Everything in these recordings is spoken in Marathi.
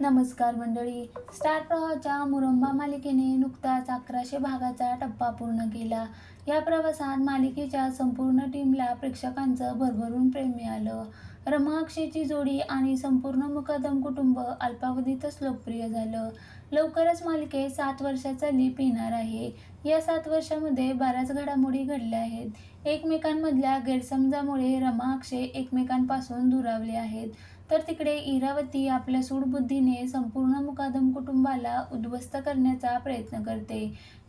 नमस्कार मंडळी. स्टार प्रवाहाच्या मुरंबा मालिकेने नुकताच अकराशे भागाचा टप्पा पूर्ण केला. या प्रवासात मालिकेच्या संपूर्ण टीमला प्रेक्षकांचं भरभरून प्रेम मिळालं. रमाक्षेची जोडी आणि संपूर्ण मुकादम कुटुंब अल्पावधीतच लोकप्रिय झालं. लवकरच मालिकेत सात वर्षाचा लीप येणार आहे. या सात वर्षामध्ये बऱ्याच घडामोडी घडल्या आहेत. एकमेकांमधल्या गैरसमजामुळे रमा अक्षय एकमेकांपासून दुरावले आहेत. तर तिकडे इरावती आपल्या सूडबुद्धीने संपूर्ण मुकादम कुटुंबाला उद्ध्वस्त करण्याचा प्रयत्न करते.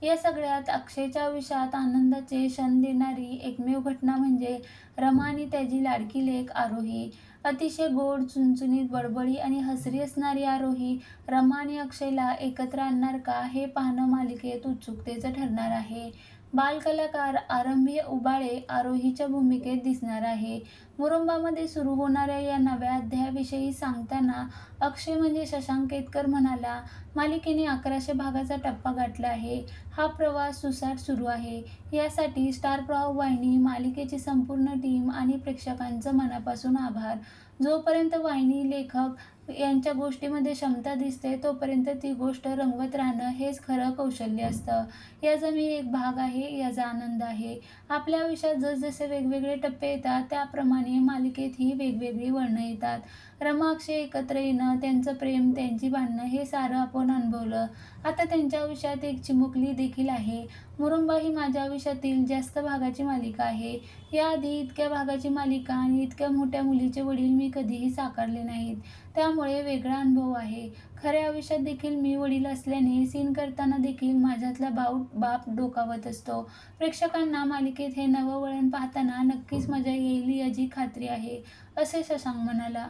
या सगळ्यात अक्षयच्या आयुष्यात आनंदाचे क्षण देणारी एकमेव घटना म्हणजे रमा आणि त्याची लाडकी लेख आरोही. अतिशय गोड चुनचुनीत बडबडी आणि हसरी असणारी आरोही रमा आणि अक्षयला एकत्र आणणार का हे पाहणं मालिकेत उत्सुकतेचं ठरणार आहे. बालकलाकार आरंभी उबाळे आरोहीच्या भूमिकेत दिसणार आहे. मुरुंबामध्ये सुरू होणाऱ्या या नव्या अध्यायाविषयी सांगताना अक्षय म्हणजे शशांक केतकर म्हणाला मालिकेने अकराशे भागाचा टप्पा गाठला आहे. हा प्रवास सुसाट सुरू आहे. यासाठी स्टार प्रवाह वाहिनी मालिकेची संपूर्ण टीम आणि प्रेक्षकांचं मनापासून आभार. जोपर्यंत वाहिनी लेखक यांच्या गोष्टीमध्ये क्षमता दिसते तोपर्यंत ती गोष्ट रंगवत राहणं हेच खरं कौशल्य असतं. याचा मी एक भाग आहे याचा आनंद आहे. आपल्या आयुष्यात जसजसे वेगवेगळे टप्पे येतात त्याप्रमाणे मालिकेतही वेगवेगळी वळणं येतात. रमाक्षे एकत्र येणं त्यांचं प्रेम त्यांची भांडणं हे सारं आपण अनुभवलं. आता त्यांच्या आयुष्यात एक चिमुकली देखील आहे. मुरुंबा ही माझ्या आयुष्यातील जास्त भागाची मालिका आहे. याआधी इतक्या भागाची मालिका आणि इतक्या मोठ्या मुलीचे वडील मी कधीही साकारले नाहीत. त्यामुळे वेगळा अनुभव आहे. खऱ्या आयुष्यात देखील मी वडील असल्याने सीन करताना देखील माझ्यातला भाऊ बाप डोकावत असतो. प्रेक्षकांना मालिकेत हे नवं वळण पाहताना नक्कीच मजा येईल याची खात्री आहे असे शशांक म्हणाला.